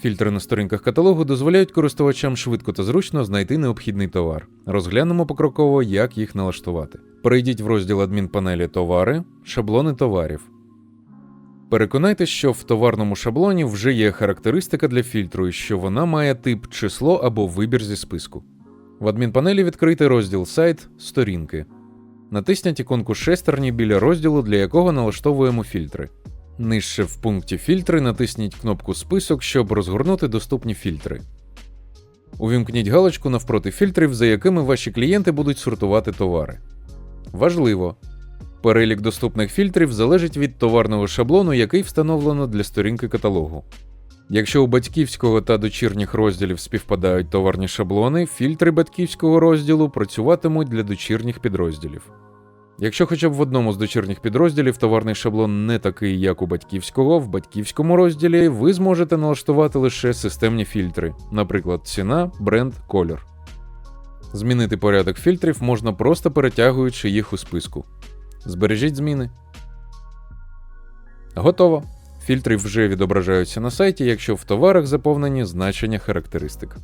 Фільтри на сторінках каталогу дозволяють користувачам швидко та зручно знайти необхідний товар. Розглянемо покроково, як їх налаштувати. Перейдіть в розділ адмінпанелі Товари, шаблони товарів. Переконайтесь, що в товарному шаблоні вже є характеристика для фільтру і що вона має тип число або вибір зі списку. В адмінпанелі відкрийте розділ Сайт Сторінки. Натисніть іконку шестерні біля розділу, для якого налаштовуємо фільтри. Нижче в пункті Фільтри натисніть кнопку Список, щоб розгорнути доступні фільтри. Увімкніть галочку навпроти фільтрів, за якими ваші клієнти будуть сортувати товари. Важливо! Перелік доступних фільтрів залежить від товарного шаблону, який встановлено для сторінки каталогу. Якщо у батьківського та дочірніх розділів співпадають товарні шаблони, фільтри батьківського розділу працюватимуть для дочірніх підрозділів. Якщо хоча б в одному з дочірніх підрозділів товарний шаблон не такий, як у батьківського, в батьківському розділі ви зможете налаштувати лише системні фільтри, наприклад, ціна, бренд, колір. Змінити порядок фільтрів можна просто перетягуючи їх у списку. Збережіть зміни. Готово. Фільтри вже відображаються на сайті, якщо в товарах заповнені значення характеристик.